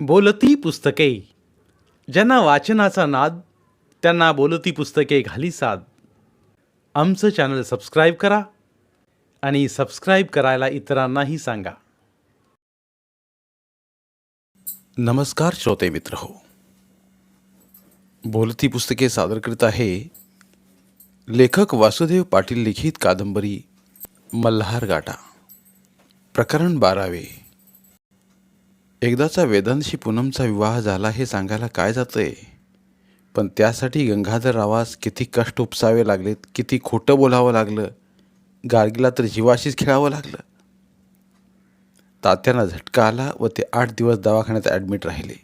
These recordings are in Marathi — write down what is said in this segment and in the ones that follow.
बोलती पुस्तके. ज्यांना वाचनाचा नाद त्यांना बोलती पुस्तके घाली साद. आमचं चॅनल सबस्क्राईब करा आणि सबस्क्राईब करायला इतरांनाही सांगा. नमस्कार श्रोते मित्र हो. बोलती पुस्तके सादर करीत आहे लेखक वासुदेव पाटील लिखित कादंबरी मल्हार गाटा प्रकरण बारावे. एकदाचा वेदांशी पूनमचा विवाह झाला हे सांगायला काय जातं आहे पण त्यासाठी गंगाधररावास किती कष्ट उपसावे लागलेत किती खोटं बोलावं लागलं. गार्गीला तर जीवाशीच खेळावं लागलं. तात्यांना झटका आला व ते आठ दिवस दवाखान्यात ॲडमिट राहिले.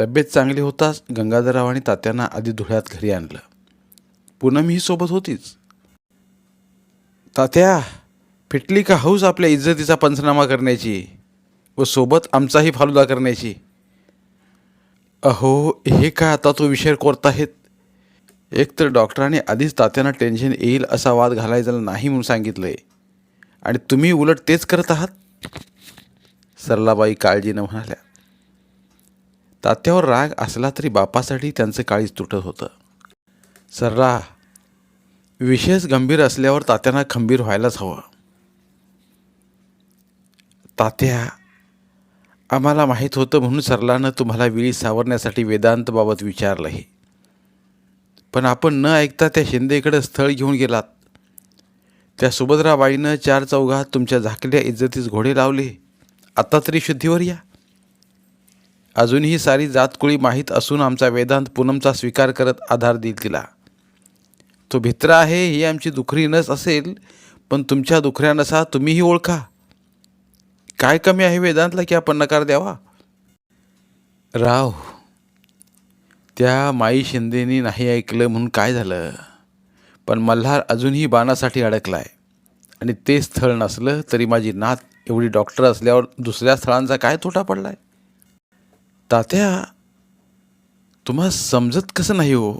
तब्येत चांगली होताच गंगाधरराव तात्यांना आधी धुळ्यात घरी आणलं. पूनम ही सोबत होतीच. तात्या फिटली का हौस आपल्या इज्जतीचा पंचनामा करण्याची? व सोबत आमचाही फालुदा करण्याची. अहो हे काय आता तो विषय कोरताहेत? एक तर डॉक्टरांनी आधीच तात्यांना टेन्शन येईल असा वाद घालायचा नाही म्हणून सांगितलंय. आणि तुम्ही उलट तेच करत आहात? सरलाबाई काळजीनं म्हणाल्या. तात्यावर राग असला तरी बापासाठी त्यांचं काळीच तुटत होतं. सरला विशेष गंभीर असल्यावर तात्यांना खंबीर व्हायलाच हवं. तात्या आम्हाला माहीत होतं म्हणून सरलानं तुम्हाला विळी सावरण्यासाठी वेदांतबाबत विचारलं हे पण आपण न ऐकता त्या शिंदेकडं स्थळ घेऊन गेलात. त्या सुभद्राबाईनं चार चौघात तुमच्या झाकल्या इज्जतीस घोडे लावले. आता तरी शुद्धीवर या. अजूनही सारी जातकुळी माहीत असून आमचा वेदांत पूनमचा स्वीकार करत आधार देईल तिला. तो भित्रा आहे ही आमची दुखरी नस असेल पण तुमच्या दुखऱ्या नसा तुम्हीही ओळखा. काय कमी आहे वेदांतला की आपण नकार द्यावा? राव त्या माई शिंदेनी नाही ऐकलं म्हणून काय झालं? पण मल्हार अजूनही बाणासाठी अडकलाय. आणि ते स्थळ नसलं तरी माझी नात एवढी डॉक्टर असल्यावर दुसऱ्या स्थळांचा काय तोटा पडलाय? तात्या तुम्हा समजत कसं नाही हो?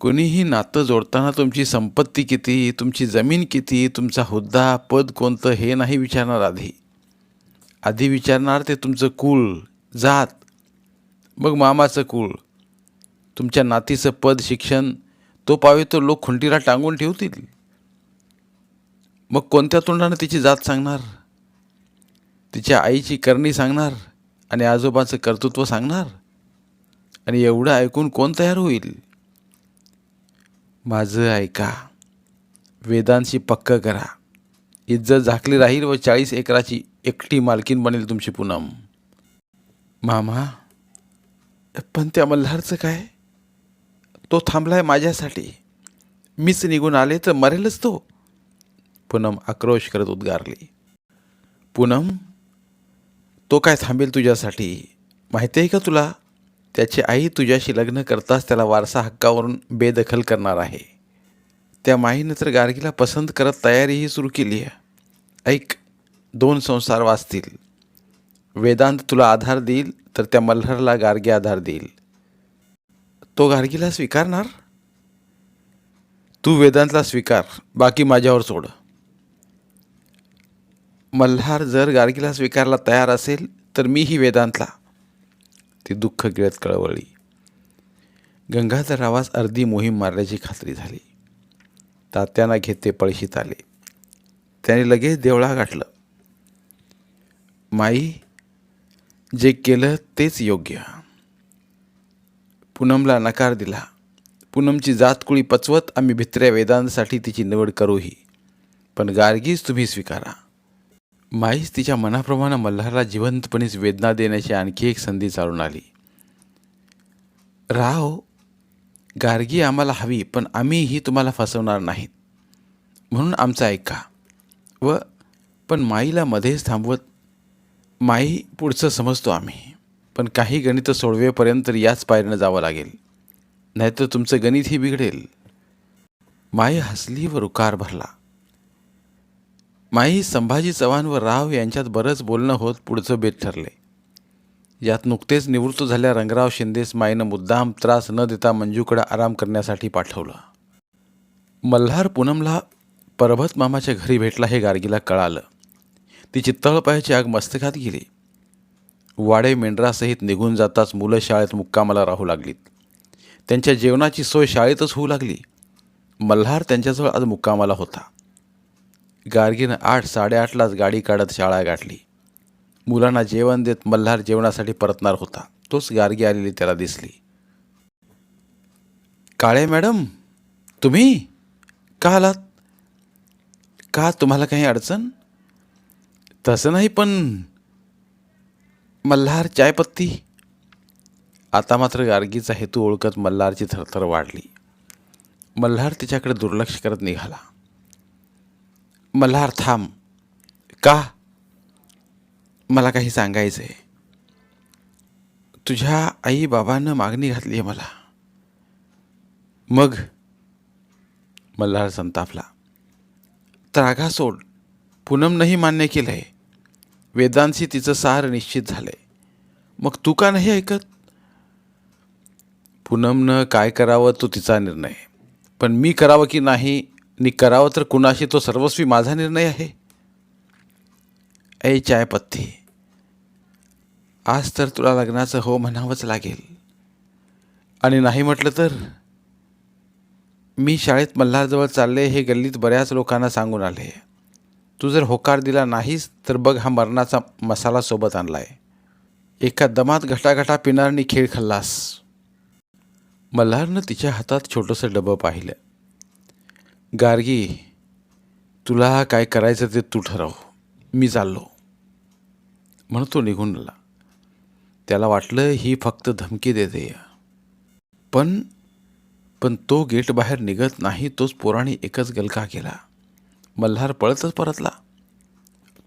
कोणीही नातं जोडताना तुमची संपत्ती किती तुमची जमीन किती तुमचा हुद्दा पद कोणतं हे नाही विचारणार आधी. आधी विचारणार ते तुमचं कुळ जात. मग मामाचं कुळ तुमच्या नातीचं पद शिक्षण तो पावे तो लोक खुंटीला टांगून ठेवतील. मग कोणत्या तोंडानं तिची जात सांगणार? तिच्या आईची करणी सांगणार आणि आजोबाचं कर्तृत्व सांगणार? आणि एवढं ऐकून कोण तयार होईल? माझं ऐका. वेदांशी पक्क करा. इज्जत झाकली राहील व चाळीस एकराची एकटी मालकीन बनेल तुमची पूनम. मामा पण त्या मल्हारचं काय? तो थांबलाय माझ्यासाठी. मीच निघून आले तर मरेलच तो. पूनम आक्रोश करत उद्गारली. पूनम तो काय थांबेल तुझ्यासाठी? माहिती आहे का तुला? त्याची आई तुझ्याशी लग्न करताच त्याला वारसा हक्कावरून बेदखल करणार आहे. त्या माहीनं तर गार्गीला पसंत करत तयारीही सुरू केली आहे. ऐक दोन संसार वाचतील. वेदांत तुला आधार देईल तर त्या मल्हारला गार्गी आधार देईल. तो गार्गीला स्वीकारणार? तू वेदांतला स्वीकार बाकी माझ्यावर सोड. मल्हार जर गार्गीला स्वीकारला तयार असेल तर मीही वेदांतला. ती दुःख गिळत कळवळली. गंगाधररावास अर्धी मोहीम मारल्याची खात्री झाली. तात्यांना घेत ते पळशीत आले. त्याने लगेच देवळा गाठलं. माई जे केलं तेच योग्य. पूनमला नकार दिला. पूनमची जातकुळी पचवत आम्ही भित्र्या वेदांसाठी तिची निवड करूही. पण गार्गीच तुम्ही स्वीकारा. माईच तिच्या मनाप्रमाणे मल्हारला जिवंतपणेच वेदना देण्याची आणखी एक संधी चालून आली. राव गार्गी आम्हाला हवी पण आम्हीही तुम्हाला फसवणार नाहीत. म्हणून आमचं ऐका. व पण माईला मध्येच थांबवत माई पुढचं समजतो आम्ही. पण काही गणितं सोडवेपर्यंत याच पायरीनं जावं लागेल. नाहीतर तुमचं गणितही बिघडेल. माई हसली व रुकार भरला. माई संभाजी चव्हाण व राव यांच्यात बरंच बोलणं होत पुढचं बेत ठरले. यात नुकतेच निवृत्त झाल्या रंगराव शिंदेस माईनं मुद्दाम त्रास न देता मंजूकडे आराम करण्यासाठी पाठवलं. मल्हार पूनमला परभत मामाच्या घरी भेटला हे गार्गीला कळालं. तिची तळपायाची आग मस्तकात गेली. वाडे मेंढरासहित निघून जाताच मुलं शाळेत मुक्कामाला राहू लागलीत. त्यांच्या जेवणाची सोय शाळेतच होऊ लागली. मल्हार त्यांच्याजवळ आज मुक्कामाला होता. गार्गीनं आठ साडेआठलाच गाडी काढत शाळा गाठली. मुलांना जेवण देत मल्हार जेवणासाठी परतणार होता. तोच गार्गी आलेली त्याला दिसली. काळे मॅडम तुम्ही? का आलात? का तुम्हाला काही अडचण? तसं नाही पण मल्हार चायपत्ती? आता मात्र गार्गीचा हेतू ओळखत मल्हारची थरथर वाढली. मल्हार तिच्याकडे दुर्लक्ष करत निघाला. मल्हार थांब. का? मला काही सांगायचं आहे तुझ्या आई बाबानं मागणी घातली आहे मला. मग मल्हार संतापला. त्रागा सोड. पूनमनंही मान्य केलं आहे वेदांशी तिचं सार निश्चित झालंय. मग तू का नाही ऐकत? पूनमनं काय करावं तो तिचा निर्णय. पण मी करावं की नाही नि करावं तर कुणाशी तो सर्वस्वी माझा निर्णय आहे? ऐ चायपत्ती. आज तर तुला लग्नाचं हो म्हणावंच लागेल. आणि नाही म्हटलं तर? मी शाळेत मल्हारजवळ चालले हे गल्लीत बऱ्याच लोकांना सांगून आले. तू जर होकार दिला नाहीस तर बघ हा मरणाचा मसाला सोबत आणलाय. एका दमात घटाघटा पिणारनी खेळ खाल्लास. मल्हारनं तिच्या हातात छोटंसं डबं पाहिलं. गार्गी तुला काय करायचं ते तू ठरव. मी चाललो. म्हणून तो निघून आला. त्याला वाटलं ही फक्त धमकी देते. पण पण तो गेट बाहेर निघत नाही तोच पोराने एकच गलका केला. मल्हार पळतच परतला.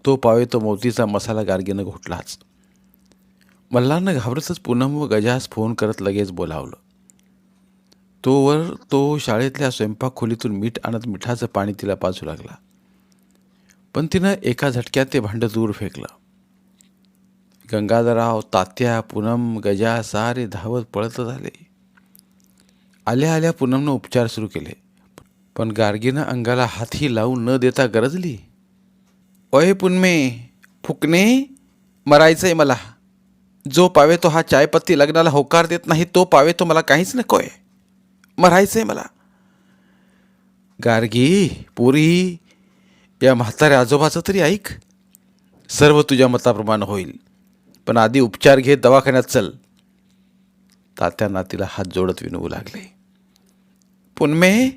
तो पावे तो मोतीचा मसाला गार्गीनं घोटलाच. मल्हारनं घाबरतच पूनम व गजास फोन करत लगेच बोलावलं. तोवर तो शाळेतल्या स्वयंपाक खोलीतून मीठ आणत मिठाचं पाणी तिला पाजू लागला. पण तिनं एका झटक्यात ते भांडं दूर फेकलं. गंगाधरराव तात्या पूनम गजा सारे धावत पळत झाले. आल्या आल्या पूनमनं उपचार सुरू केले. पण गार्गीनं अंगाला हातही लावून न देता गरजली. अय पुनमे फुकणे मरायचंय मला. जो पावे तो हा चायपत्ती लग्नाला होकार देत नाही तो पावे तो मला काहीच नकोय. मरायचंय मला. गार्गी पुरी या म्हाताऱ्या आजोबाचं तरी ऐक. सर्व तुझ्या मताप्रमाणे होईल. पण आधी उपचार घे दवाखान्यात चल. तात्यांना तिला हात जोडत विनवू लागले. पुनमे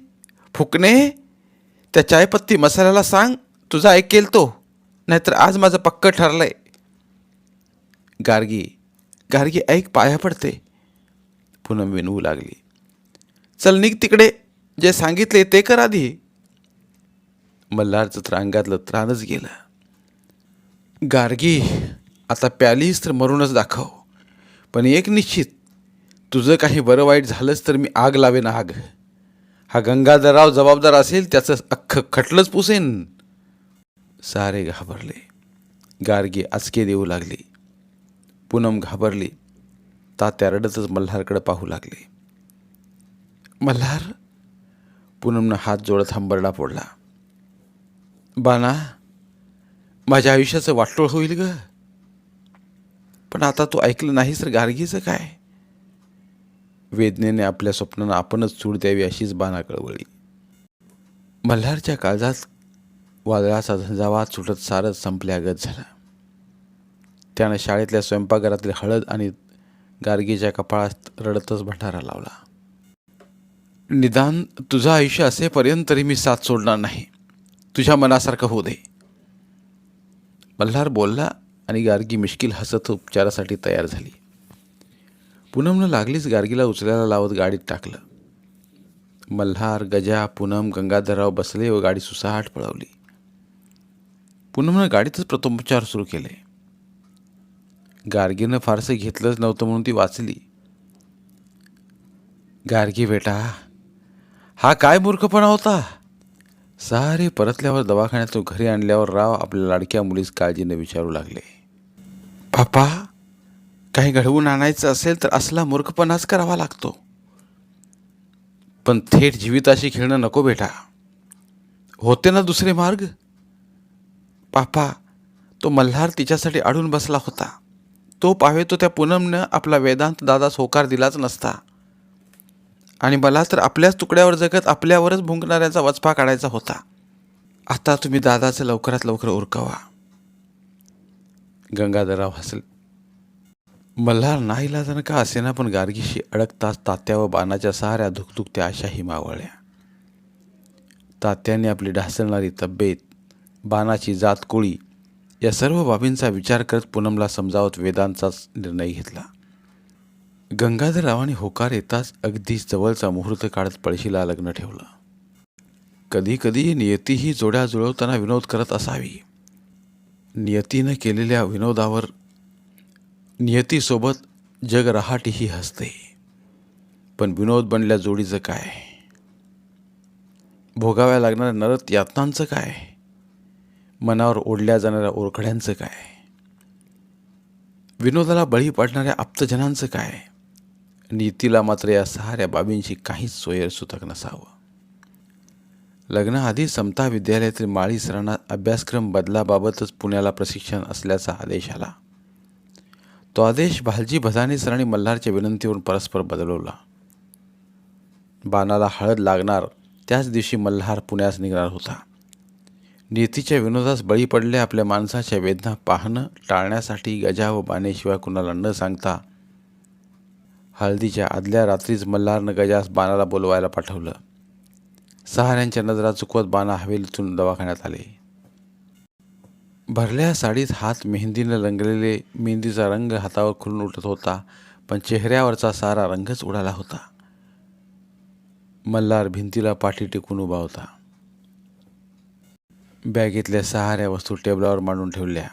फुकणे त्या चायपत्ती मसाल्याला सांग तुझा ऐकेल तो. नाहीतर आज माझं पक्क ठरलंय. गार्गी गार्गी ऐक पाया पडते. पूनम विनवू लागली. चल निघ तिकडे. जे सांगितले ते कर आधी. मल्हारचं तर अंगातलं त्राणच गेलं. गार्गी आता प्यालीस तर मरूनच दाखव. पण एक निश्चित तुझं काही बरं वाईट झालंच तर मी आग लावेन आग हा गंगाधरराव जबाबदार असेल त्याचं अख्खं खटलंच पुसेन. सारे घाबरले. गार्गी आचके देऊ लागली. पूनम घाबरली. तात्या रडतच मल्हारकडे पाहू लागले. मल्हार? पूनमनं हात जोडत हंबरडा फोडला बाना माझ्या आयुष्याचं वाटोळ होईल ग. पण आता तू ऐकलं नाहीस तर गार्गीचं काय? वेदनेने आपल्या स्वप्नांना आपणच सूड द्यावी अशीच बाना कळवळी मल्हारच्या काळजात वादळाचा झंझावात सुटत सारच संपल्यागत झाला. त्यानं शाळेतल्या स्वयंपाकघरातील हळद आणि गार्गीच्या कपाळात रडतच भंडारा लावला. निदान तुझं आयुष्य असेपर्यंत तरी मी साथ सोडणार नाही. तुझ्या मनासारखं होऊ दे. मल्हार बोलला आणि गार्गी मिश्किल हसत उपचारासाठी तयार झाली. पूनमनं लागलीच गार्गीला उचलायला लावत गाडीत टाकलं. मल्हार गजा पूनम गंगाधरराव बसले व गाडी सुसाहाट पळवली. पूनमनं गाडीतच प्रथमोपचार सुरू केले. गार्गीनं फारसं घेतलंच नव्हतं म्हणून ती वाचली. गार्गी बेटा हा काय मूर्खपणा होता? सारे परतल्यावर दवाखान्यातून घरी आणल्यावर राव आपल्या लाडक्या मुलीस काळजीने विचारू लागले. पापा काही घडवून आणायचं असेल तर असला मूर्खपणाच करावा लागतो. पण थेट जीविताशी खेळणं नको बेटा. होते ना दुसरे मार्ग? पापा तो मल्हार तिच्यासाठी अडून बसला होता. तो पावेतो त्या पूनमनं आपला वेदांत दादास होकार दिलाच नसता. आणि मला तर आपल्याच तुकड्यावर जगत आपल्यावरच भुंकणाऱ्याचा वचपा काढायचा होता. आता तुम्ही दादाचं लवकरात लवकर उरकावा. गंगाधरराव हसले. मल्हार नाईलाजानं का असेना पण गार्गीशी अडकताच तात्या व बाणाच्या साऱ्या धुकधुकत्या अशा मावळल्या तात्याने आपली ढासळणारी तब्येत बाणाची जात कोळी या सर्व बाबींचा विचार करत पूनमला समजावत वेदांचाच निर्णय घेतला. गंगाधररावांनी होकार येताच अगदी जवळचा मुहूर्त काढत पळशीला लग्न ठेवलं. कधी कधी नियतीही जोड्या जुळवताना विनोद करत असावी. नियतीनं केलेल्या विनोदावर नियतीसोबत जग रहाटीही हसते. पण विनोद बनल्या जोडीचं काय? भोगाव्या लागणाऱ्या नरत यातनांचं काय? मनावर ओढल्या जाणाऱ्या ओरखड्यांचं काय? विनोदाला बळी पाडणाऱ्या आप्तजनांचं काय? नीतीला मात्र या सहाऱ्या बाबींची काहीच सोयर सुतक नसावं. लग्नाआधी समता विद्यालयातील माळी सरांना अभ्यासक्रम बदलाबाबतच पुण्याला प्रशिक्षण असल्याचा आदेश आला. तो आदेश भालजी भदाने सरांनी मल्हारच्या विनंतीवरून परस्पर बदलवला. बाणाला हळद लागणार त्याच दिवशी मल्हार पुण्यास निघणार होता. नीतीच्या विनोदास बळी पडले आपल्या माणसाच्या वेदना पाहणं टाळण्यासाठी गजा व बाणेशिवाय कुणाला न सांगता हळदीच्या आदल्या रात्रीच मल्हारनं गजास बाणाला बोलवायला पाठवलं. सहाऱ्यांच्या नजरा चुकवत बाणा हवेलीतून दवाखान्यात आले. भरल्या साडीत हात मेहंदीनं रंगलेले मेहंदीचा रंग हातावर खुलून उठत होता पण चेहऱ्यावरचा सारा रंगच उडाला होता. मल्हार भिंतीला पाठी टेकून उभा होता. बॅगेतल्या सहाऱ्या वस्तू टेबलावर मांडून ठेवल्या.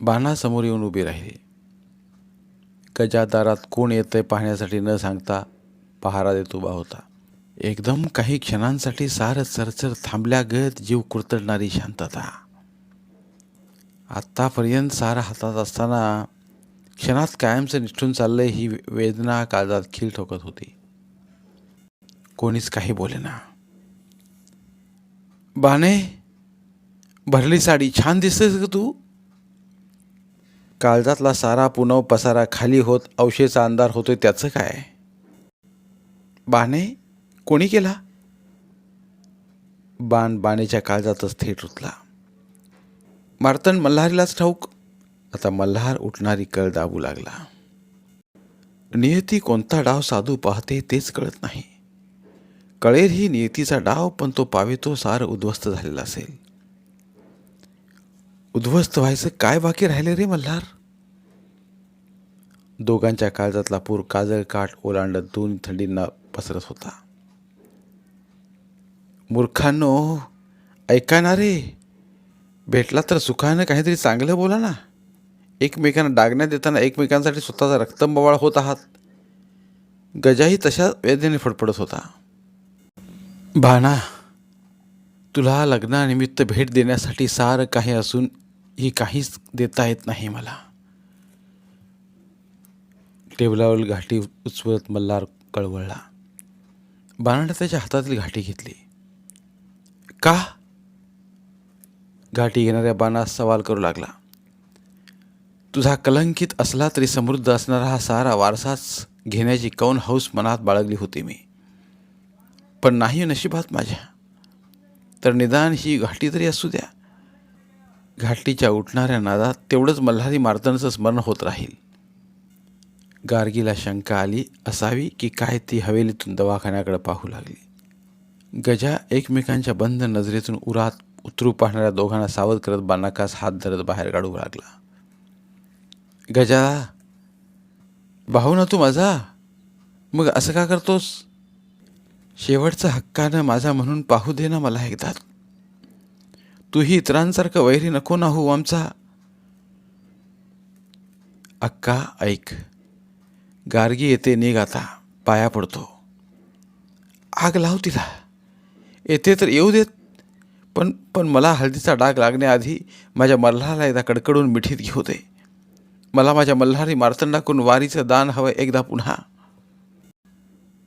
बाणासमोर येऊन उभी राहिली. गजादारात कोण येतंय पाहण्यासाठी न सांगता पहारा देत उभा होता. एकदम काही क्षणांसाठी सारं चरचर थांबल्यागत जीव कुरतडणारी शांतता. आत्तापर्यंत सारा हातात असताना क्षणात कायमचं निष्ठून चाललंय ही वेदना काळजात खील ठोकत होती. कोणीच काही बोलेना बाणे भरली साडी छान दिसतेस ग तू. काळजातला सारा पुनव पसारा खाली होत अवशेचा अंधार होतोय त्याचं काय? बाणे कोणी केला? बाण बाणेच्या काळजातच थेट रुतला मार्तंड मल्हारीलाच ठाऊक आता मल्हार उठणारी कळ दाबू लागला. नियती कोणता डाव साधू पाहते तेच कळत नाही. कळेल ही नियतीचा डाव पण तो पावेतो सार उद्ध्वस्त झालेला असेल. उद्ध्वस्त व्हायचं काय बाकी राहिले रे मल्हार? दोघांच्या काळजातला पूर काजळ काठ ओलांडत दोन थंडींना पसरत होता. मूर्खांनो ऐका ना रे. भेटला तर सुखानं काहीतरी चांगलं बोला ना. एकमेकांना डागण्यात देताना एकमेकांसाठी स्वतःचा रक्तंबवाळ होत आहात. गजाही तशा वेदनेने फडफडत होता. भाना तुला लग्नानिमित्त भेट देण्यासाठी सारं काही असून ही काहीच देता येत नाही मला. टेबलावर घाटी उचवत मल्हार कळवळला. बाणाने त्याच्या हातातील घाटी घेतली. का? घाटी घेणाऱ्या बाणास सवाल करू लागला. तुझा कलंकित असला तरी समृद्ध असणारा हा सारा वारसाच घेण्याची कौन हौस मनात बाळगली होती मी. पण नाही हो नशिबात माझ्या. तर निदान ही घाटी तरी असू द्या. घाटीच्या उठणाऱ्या नादात तेवढंच मल्हारी मार्तनचं स्मरण होत राहील. गार्गीला शंका आली असावी की काय ती हवेलीतून दवाखान्याकडे पाहू लागली. गजा एकमेकांच्या बंद नजरेतून उरात उतरू पाहणाऱ्या दोघांना सावध करत बानाकास हात धरत बाहेर काढू लागला. गजा भाऊ ना तू माझा? मग असं का करतोस? शेवटचा हक्कानं माझा म्हणून पाहू दे ना मला एकदा. तूही इतरांसारखं वैरी नको ना हो आमचा. अक्का ऐक. गार्गी येते निघ आता. पाया पडतो. आग लाव तिला. येते तर येऊ देत. पण पण मला हळदीचा डाग लागण्याआधी माझ्या मल्हारला एकदा कडकडून मिठीत घेऊ दे. मला माझ्या मल्हारी मार्तंडाकून वारीचं दान हवं एकदा पुन्हा.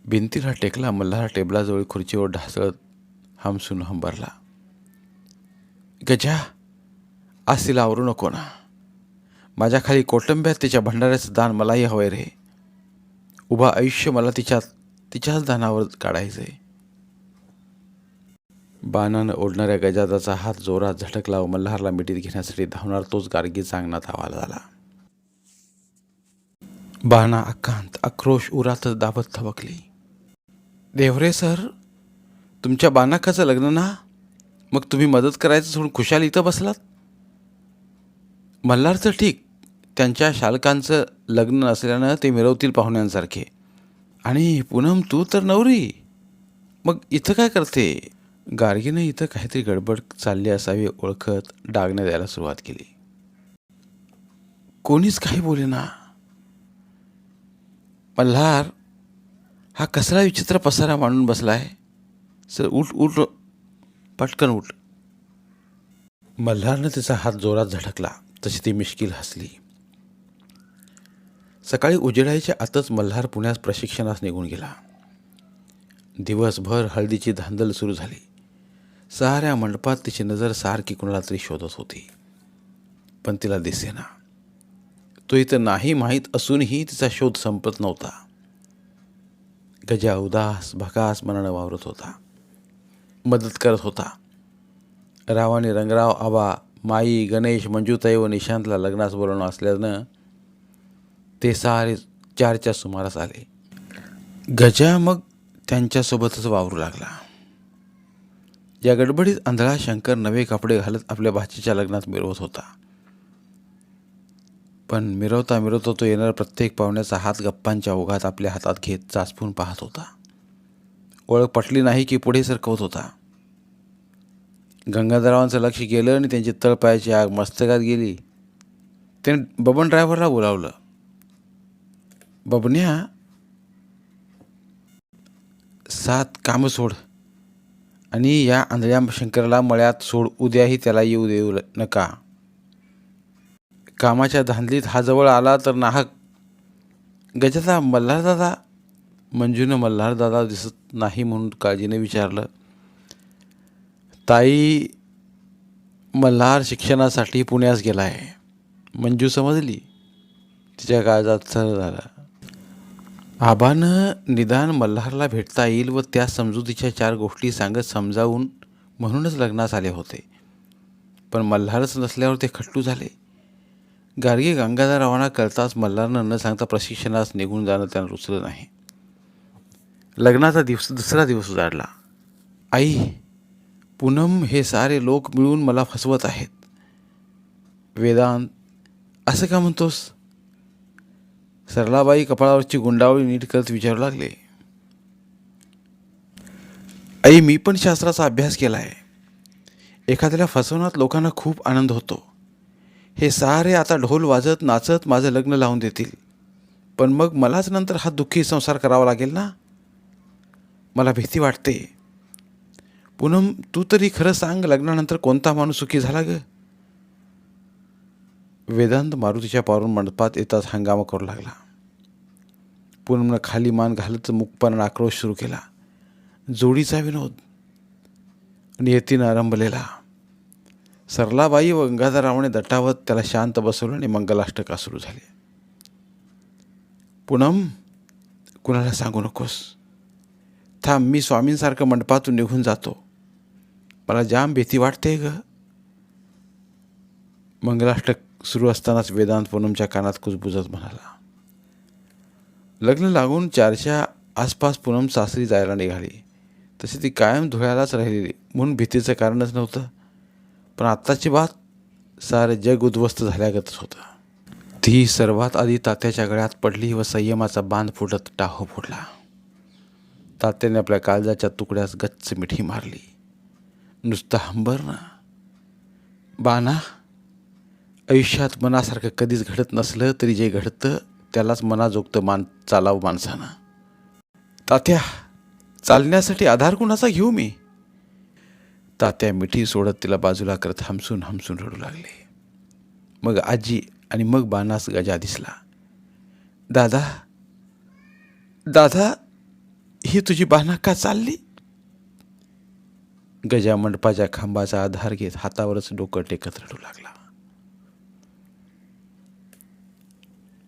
भिंतीला टेकला मल्हार टेबलाजवळ खुर्चीवर ढासळत हमसून हंबरला. गजा आज तिला आवरू नको ना. माझ्या खाली कोटंब्यात तिच्या भंडाऱ्याचं दान मलाही हवंय रे. उभा आयुष्य मला तिच्या तिच्याच दानावर काढायचं आहे बाणानं ओढणाऱ्या गजादाचा हात जोरात झटकला व मल्हारला मिठीत घेण्यासाठी धावणार तोच गार्गीचा अंगणात धावाला झाला. बाणा अकांत आक्रोश उरातच दाबत थबकली. देवरे सर तुमच्या बानाकाचं लग्न ना? मग तुम्ही मदत करायचं सोडून खुशाल इथं बसलात? मल्हारचं ठीक त्यांच्या शालकांचं लग्न नसल्यानं ते मिरवतील पाहुण्यांसारखे. आणि पूनम तू तर नवरी. मग इथं काय करते? गार्गीनं इथं काहीतरी गडबड चालली असावी ओळखत डागण्या द्यायला सुरुवात केली. कोणीच काही बोले ना. मल्हार हा कसला विचित्र पसारा मांडून बसलाय? सर उठ उठ. पटकन उठ. मल्हारनं तिचा हात जोरात झटकला तशी ती मिश्किल हसली. सकाळी उजेडायच्या आतच मल्हार पुण्यास प्रशिक्षणास निघून गेला. दिवसभर हळदीची धांदल सुरू झाली. साऱ्या मंडपात तिची नजर सारखी कुणाला तरी शोधत होती. पण तिला दिसेना. तो इथं नाही माहीत असूनही तिचा शोध संपत नव्हता. गजा उदास भकास मनानं वावरत होता. मदत करत होता. रावाने रंगराव आबा माई गणेश मंजूताई व निशांतला लग्नास बोलवणं असल्यानं ते सारे चारच्या सुमारास आले. गजा मग त्यांच्यासोबतच वावरू लागला. या गडबडीत आंधळा शंकर नवे कपडे घालत आपल्या भाचीच्या लग्नात मिरवत होता. पण मिरवता मिरवता तो येणारा प्रत्येक पाहुण्याचा हात गप्पांच्या ओघात आपल्या हातात घेत चाचपून पाहत होता. ओळख पटली नाही की पुढे सरकवत होता. गंगाधरावांचं लक्ष गेलं आणि त्यांची तळपायाची आग मस्तकात गेली. त्याने बबन ड्रायव्हरला बोलावलं बबन्या सात कामं सोड. आणि या आंधळ्या शंकराला मळ्यात सोड उद्याही त्याला येऊ देऊ नका. कामाच्या धांदलीत हा जवळ आला तर नाहक. गजाचा मल्हारदादा मंजूनं मल्हारदादा दिसत नाही म्हणून काळजीने विचारलं ताई मल्हार शिक्षणासाठी पुण्यास गेला आहे मंजू समजली. तिच्या काळजात सर झाला. आबानं निदान मल्हारला भेटता येईल व त्या समजुतीच्या चार गोष्टी सांगत समजावून म्हणूनच लग्नास आले होते. पण मल्हारच नसल्यावर ते खट्टू झाले. गार्गी गंगाधर रवाना करताच मल्हारनं न सांगता प्रशिक्षणास निघून जाणं त्यांना रुचलं नाही. लग्नाचा दिवस दुसरा दिवस उजाडला. आई पूनम हे सारे लोक मिळून मला फसवत आहेत. वेदांत असं का म्हणतोस? सरलाबाई कपाळावरची गुंडावळी नीट करत विचारू लागले. आई मी पण शास्त्राचा अभ्यास केला आहे एखाद्याला फसवण्यात लोकांना खूप आनंद होतो. हे सारे आता ढोल वाजत नाचत माझं लग्न लावून देतील. पण मग मलाच नंतर हा दुःखी संसार करावा लागेल ना? मला भीती वाटते. पूनम तू तरी खरं सांग लग्नानंतर कोणता माणूस सुखी झाला गं? वेदांत मारुतीच्या पारून मंडपात येताच हंगामा करू लागला. पूनमनं खाली मान घालत मुकपणानं आक्रोश सुरू केला. जोडीचा विनोद. नियतीनं आरंभलेला. सरलाबाई व गंगाधररावने दटावत त्याला शांत बसवलं आणि मंगलाष्टका सुरू झाले. पूनम कुणाला सांगू नकोस? थांब मी स्वामींसारखं मंडपातून निघून जातो. मला जाम भीती वाटते ग. मंगलाष्टक सुरू असतानाच वेदांत पूनमच्या कानात कुजबुजत म्हणाला. लग्न लागून चारशा आसपास पूनम सासरी जायला निघाली. तशी ती कायम धुळ्यालाच राहिलेली. म्हणून भीतीचं कारणच नव्हतं. पण आत्ताची बात सारे जग उद्ध्वस्त झाल्यागतच होतं. ती सर्वात आधी तात्याच्या गळ्यात पडली व संयमाचा बांध फुटत टाहो फुटला तात्याने आपल्या काळजाच्या तुकड्यास गच्च मिठी मारली. नुसतं हंबर ना बाना आयुष्यात मनासारखं कधीच घडत नसलं तरी जे घडतं त्यालाच मनाजोगतं मान चालावं माणसानं. तात्या चालण्यासाठी आधार कुणाचा घेऊ मी? तात्या मिठी सोडत तिला बाजूला करत हमसून हमसून रडू लागले. मग आजी आणि मग बाणास गजा दिसला. दादा दादा ही तुझी बाना का चालली? गजा मंडपाच्या खांबाचा आधार घेत हातावरच डोकं टेकत रडू लागला.